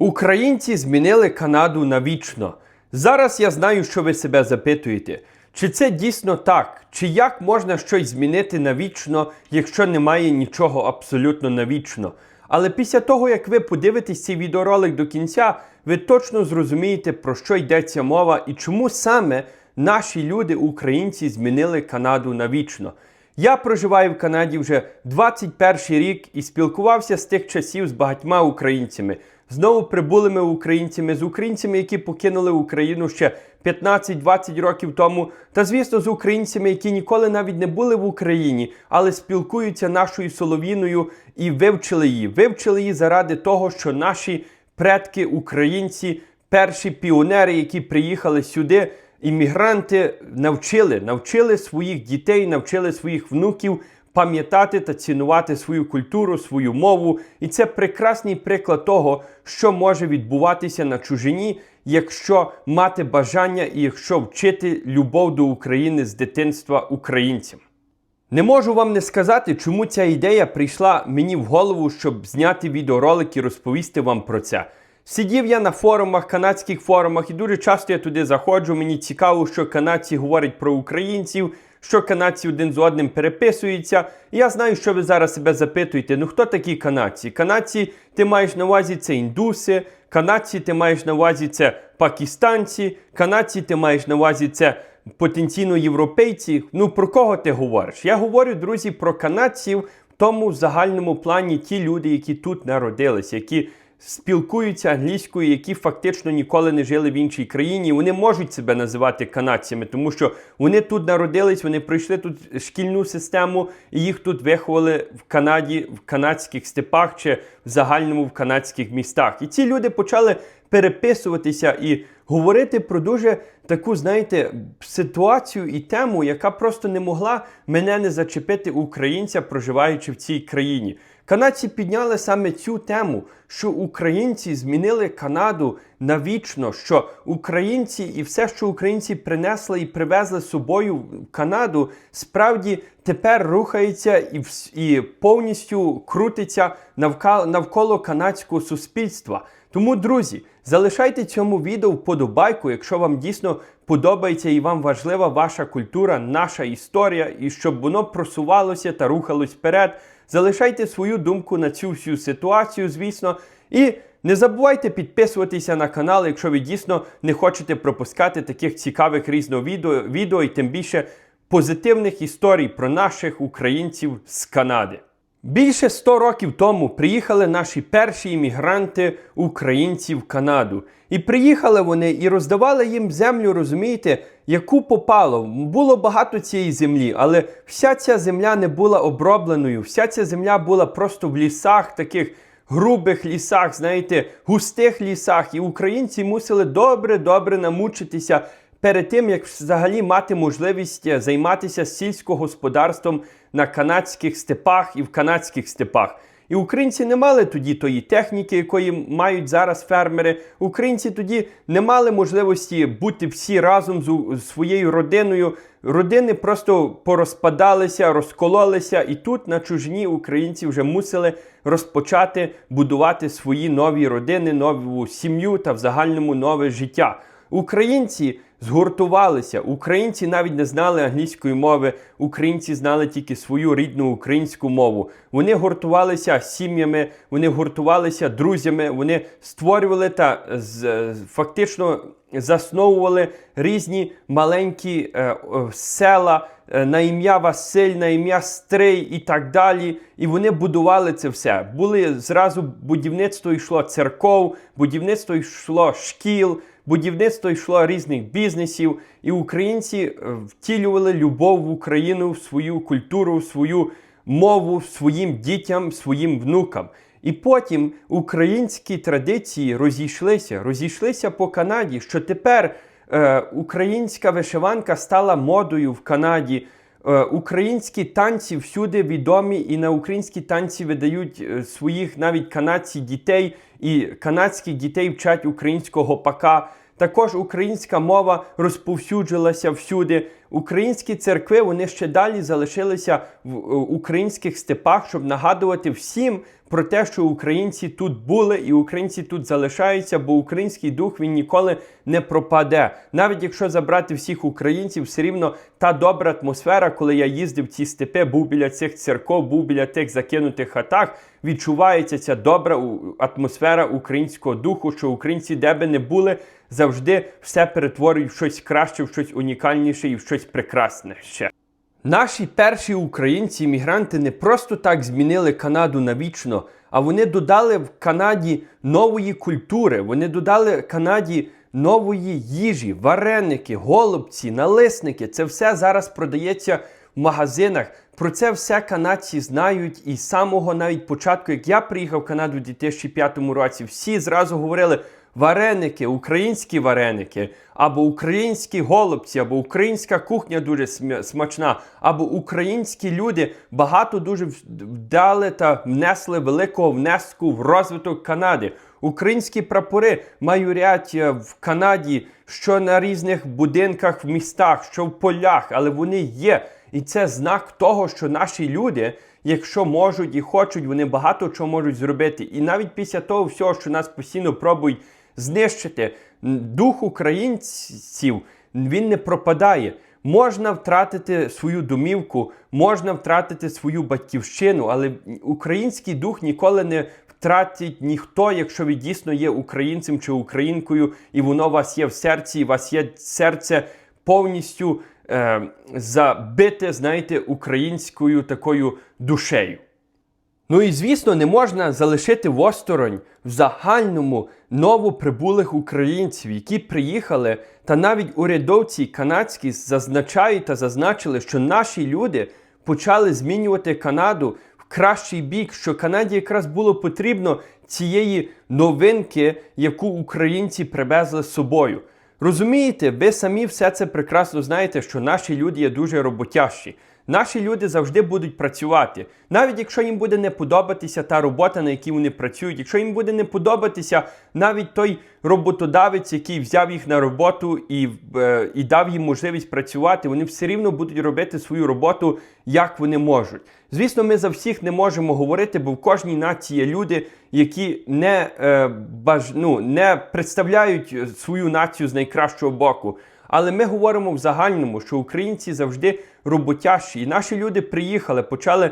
Українці змінили Канаду навічно. Зараз я знаю, що ви себе запитуєте. Чи це дійсно так? Чи як можна щось змінити навічно, якщо немає нічого абсолютно навічно? Але після того, як ви подивитесь цей відеоролик до кінця, ви точно зрозумієте, про що йдеться мова і чому саме наші люди, українці, змінили Канаду навічно. Я проживаю в Канаді вже 21 рік і спілкувався з тих часів з багатьма українцями, знову прибулими українцями, з українцями, які покинули Україну ще 15-20 років тому, та звісно, з українцями, які ніколи навіть не були в Україні, але спілкуються нашою соловіною і вивчили її. Вивчили її заради того, що наші предки, українці, перші піонери, які приїхали сюди іммігранти навчили, навчили своїх дітей, навчили своїх внуків пам'ятати та цінувати свою культуру, свою мову. І це прекрасний приклад того, що може відбуватися на чужині, якщо мати бажання і якщо вчити любов до України з дитинства українцям. Не можу вам не сказати, чому ця ідея прийшла мені в голову, щоб зняти відеоролик і розповісти вам про це. Сидів я на форумах, канадських форумах, і дуже часто я туди заходжу. Мені цікаво, що канадці говорять про українців, що канадці один з одним переписуються. Я знаю, що ви зараз себе запитуєте. Ну хто такі канадці? Канадці, ти маєш на увазі це індуси, канадці, ти маєш на увазі це пакистанці, канадці, ти маєш на увазі це потенційно європейці. Ну про кого ти говориш? Я говорю, друзі, про канадців в тому загальному плані ті люди, які тут народилися, які спілкуються англійською, які фактично ніколи не жили в іншій країні. Вони можуть себе називати канадцями, тому що вони тут народились, вони пройшли тут шкільну систему, і їх тут виховали в Канаді, в канадських степах чи в загальному в канадських містах. І ці люди почали переписуватися і говорити про дуже таку, знаєте, ситуацію і тему, яка просто не могла мене не зачепити українця, проживаючи в цій країні. Канадці підняли саме цю тему, що українці змінили Канаду навічно, що українці і все, що українці принесли і привезли з собою в Канаду, справді тепер рухається і і повністю крутиться навколо, навколо канадського суспільства. Тому, друзі, залишайте цьому відео вподобайку, якщо вам дійсно подобається і вам важлива ваша культура, наша історія, і щоб воно просувалося та рухалось вперед. Залишайте свою думку на цю всю ситуацію, звісно. І не забувайте підписуватися на канал, якщо ви дійсно не хочете пропускати таких цікавих різного відео, відео і тим більше позитивних історій про наших українців з Канади. Більше 100 років тому приїхали наші перші іммігранти, українці в Канаду. І приїхали вони і роздавали їм землю, розумієте, яку попало. Було багато цієї землі, але вся ця земля не була обробленою. Вся ця земля була просто в лісах, таких грубих лісах, знаєте, густих лісах. І українці мусили добре-добре намучитися перед тим, як взагалі мати можливість займатися сільськогосподарством на канадських степах і в канадських степах. І українці не мали тоді тої техніки, якої мають зараз фермери. Українці тоді не мали можливості бути всі разом з своєю родиною. Родини просто порозпадалися, розкололися, і тут на чужині українці вже мусили розпочати будувати свої нові родини, нову сім'ю та в загальному нове життя. Українці згуртувалися. Українці навіть не знали англійської мови, українці знали тільки свою рідну українську мову. Вони гуртувалися сім'ями, вони гуртувалися друзями, вони створювали та з, фактично засновували різні маленькі е, села. Е, на ім'я Василь, на ім'я Стрий і так далі. І вони будували це все. Були зразу будівництво йшло церков, будівництво йшло шкіл, будівництво йшло різних бізнесів, і українці е, втілювали любов в Україну, в свою культуру, в свою мову, своїм дітям, своїм внукам. І потім українські традиції розійшлися, розійшлися по Канаді, що тепер е, українська вишиванка стала модою в Канаді. Е, українські танці всюди відомі, і на українські танці видають е, своїх навіть канадських дітей, і канадських дітей вчать українського пака. Також українська мова розповсюджилася всюди. Українські церкви вони ще далі залишилися в е, українських степах, щоб нагадувати всім про те, що українці тут були і українці тут залишаються, бо український дух він ніколи не пропаде. Навіть якщо забрати всіх українців, все рівно та добра атмосфера, коли я їздив в ці степи, був біля цих церков, був біля тих закинутих хатах, відчувається ця добра атмосфера українського духу, що українці, де би не були, завжди все перетворюють в щось краще, в щось унікальніше і в щось прекрасне ще. Наші перші українці, іммігранти, не просто так змінили Канаду навічно, а вони додали в Канаді нової культури. Вони додали Канаді нової їжі, вареники, голубці, налисники. Це все зараз продається магазинах. Про це все канадці знають і з самого навіть початку, як я приїхав в Канаду у 2005 році, всі зразу говорили. Вареники, українські вареники, або українські голубці, або українська кухня дуже смачна, або українські люди багато дуже вдали та внесли великого внеску в розвиток Канади. Українські прапори майорять е, в Канаді, що на різних будинках в містах, що в полях, але вони є. І це знак того, що наші люди, якщо можуть і хочуть, вони багато чого можуть зробити. І навіть після того всього, що нас постійно пробують знищити, дух українців він не пропадає. Можна втратити свою домівку, можна втратити свою батьківщину, але український дух ніколи не втратить ніхто, якщо ви дійсно є українцем чи українкою, і воно у вас є в серці, і у вас є серце повністю е, забите, знаєте, українською такою душею. Ну і звісно, не можна залишити осторонь в загальному новоприбулих українців, які приїхали, та навіть урядовці канадські зазначають та зазначили, що наші люди почали змінювати Канаду в кращий бік, що Канаді якраз було потрібно цієї новинки, яку українці привезли з собою. Розумієте, ви самі все це прекрасно знаєте, що наші люди є дуже роботящі. Наші люди завжди будуть працювати, навіть якщо їм буде не подобатися та робота, на якій вони працюють, якщо їм буде не подобатися навіть той роботодавець, який взяв їх на роботу і, е, і дав їм можливість працювати, вони все рівно будуть робити свою роботу, як вони можуть. Звісно, ми за всіх не можемо говорити, бо в кожній нації є люди, які не, е, баж, ну, не представляють свою націю з найкращого боку. Але ми говоримо в загальному, що українці завжди роботящі. І наші люди приїхали, почали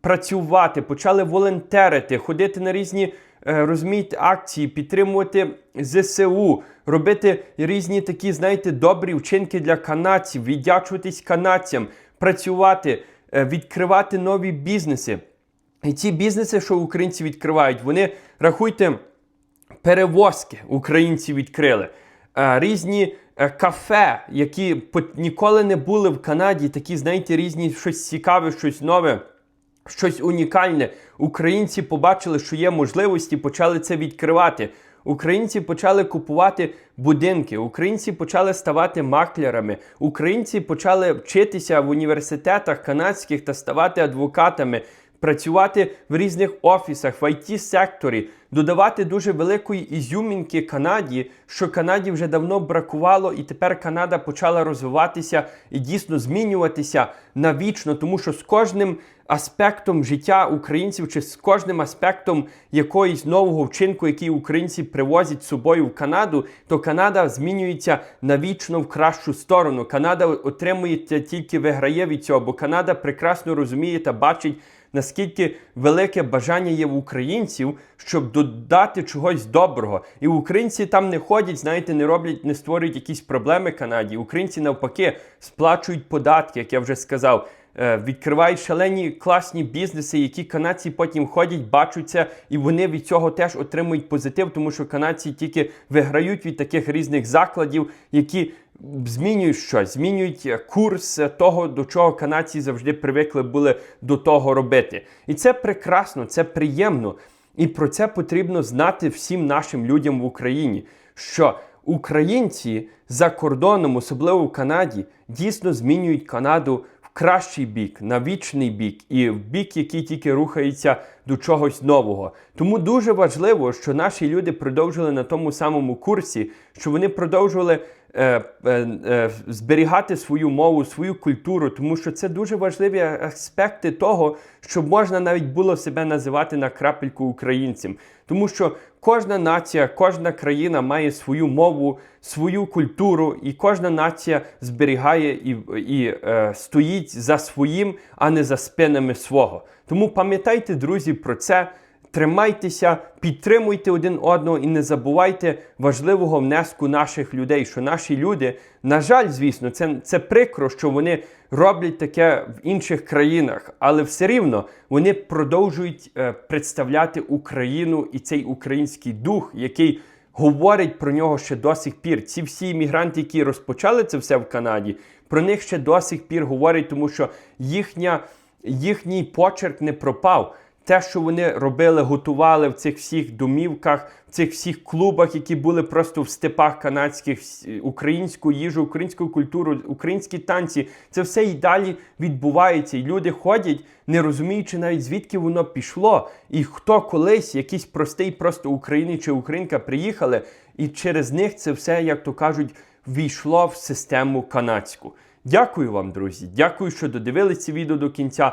працювати, почали волонтерити, ходити на різні е, розумієте, акції, підтримувати ЗСУ, робити різні такі, знаєте, добрі вчинки для канадців, віддячуватись канадцям, працювати, е, відкривати нові бізнеси. І ці бізнеси, що українці відкривають, вони рахуйте перевозки українці відкрили. Е, Різні кафе, які ніколи не були в Канаді, такі, знаєте, різні щось цікаве, щось нове, щось унікальне. Українці побачили, що є можливості, почали це відкривати. Українці почали купувати будинки, українці почали ставати маклерами, українці почали вчитися в університетах канадських та ставати адвокатами працювати в різних офісах, в it секторі додавати дуже великої ізюмінки Канаді, що Канаді вже давно бракувало, і тепер Канада почала розвиватися і дійсно змінюватися навічно, тому що з кожним аспектом життя українців чи з кожним аспектом якоїсь нового вчинку, який українці привозять з собою в Канаду, то Канада змінюється навічно в кращу сторону. Канада отримує тільки виграє від цього, бо Канада прекрасно розуміє та бачить наскільки велике бажання є в українців, щоб додати чогось доброго. І українці там не ходять, знаєте, не роблять, не створюють якісь проблеми Канаді. Українці навпаки сплачують податки, як я вже сказав. е, Відкривають шалені класні бізнеси, які канадці потім ходять, бачаться, і вони від цього теж отримують позитив, тому що канадці тільки виграють від таких різних закладів, які змінюють щось, змінюють е, курс е, того, до чого канадці завжди привикли були до того робити. І це прекрасно, це приємно. І про це потрібно знати всім нашим людям в Україні, що українці за кордоном, особливо в Канаді, дійсно змінюють Канаду в кращий бік, на вічний бік і в бік, який тільки рухається до чогось нового. Тому дуже важливо, що наші люди продовжили на тому самому курсі, що вони продовжували е, е, е, зберігати свою мову, свою культуру, тому що це дуже важливі аспекти того, щоб можна навіть було себе називати на крапельку українцем. Тому що кожна нація, кожна країна має свою мову, свою культуру, і кожна нація зберігає і, і е, стоїть за своїм, а не за спинами свого. Тому пам'ятайте, друзі, про це. Тримайтеся, підтримуйте один одного і не забувайте важливого внеску наших людей, що наші люди, на жаль, звісно, це, це прикро, що вони роблять таке в інших країнах, але все рівно вони продовжують е, представляти Україну і цей український дух, який говорить про нього ще до сих пір. Ці всі іммігранти, які розпочали це все в Канаді, про них ще до сих пір говорять, тому що їхня, їхній почерк не пропав те, що вони робили, готували в цих всіх домівках, в цих всіх клубах, які були просто в степах канадських, українську їжу, українську культуру, українські танці, це все і далі відбувається. І люди ходять, не розуміючи навіть звідки воно пішло, і хто колись, якийсь простий просто українець чи українка приїхали, і через них це все, як то кажуть, війшло в систему канадську. Дякую вам, друзі. Дякую, що додивились це відео до кінця.